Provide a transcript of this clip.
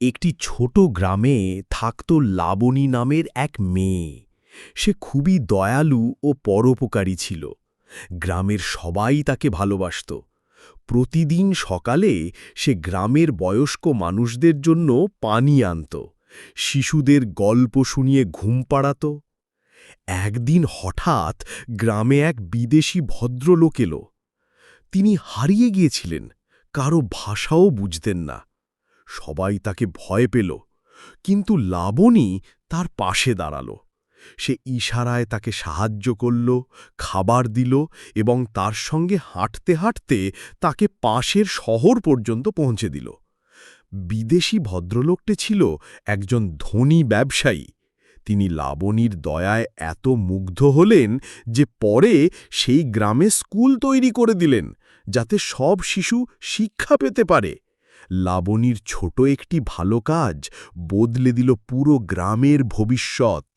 একটি ছোট গ্রামে থাকত লাবণী নামের এক মেয়ে। সে খুবই দয়ালু ও পরোপকারী ছিল। গ্রামের সবাই তাকে ভালোবাসত। প্রতিদিন সকালে সে গ্রামের বয়স্ক মানুষদের জন্য পানি আনত, শিশুদের গল্প শুনিয়ে ঘুম পাড়াত। একদিন হঠাৎ গ্রামে এক বিদেশি ভদ্রলোক এলো। তিনি হারিয়ে গিয়েছিলেন, কারও ভাষাও বুঝতেন না। সবাই তাকে ভয় পেল, কিন্তু লাবণী তার পাশে দাঁড়াল। সে ইশারায় তাকে সাহায্য করল, খাবার দিল এবং তার সঙ্গে হাঁটতে হাঁটতে তাকে পাশের শহর পর্যন্ত পৌঁছে দিল। বিদেশি ভদ্রলোকটি ছিল একজন ধনী ব্যবসায়ী। তিনি লাবণীর দয়ায় এত মুগ্ধ হলেন যে পরে সেই গ্রামে স্কুল তৈরি করে দিলেন, যাতে সব শিশু শিক্ষা পেতে পারে। লাবণীর ছোট একটি ভালো কাজ বদলে দিল পুরো গ্রামের ভবিষ্যৎ।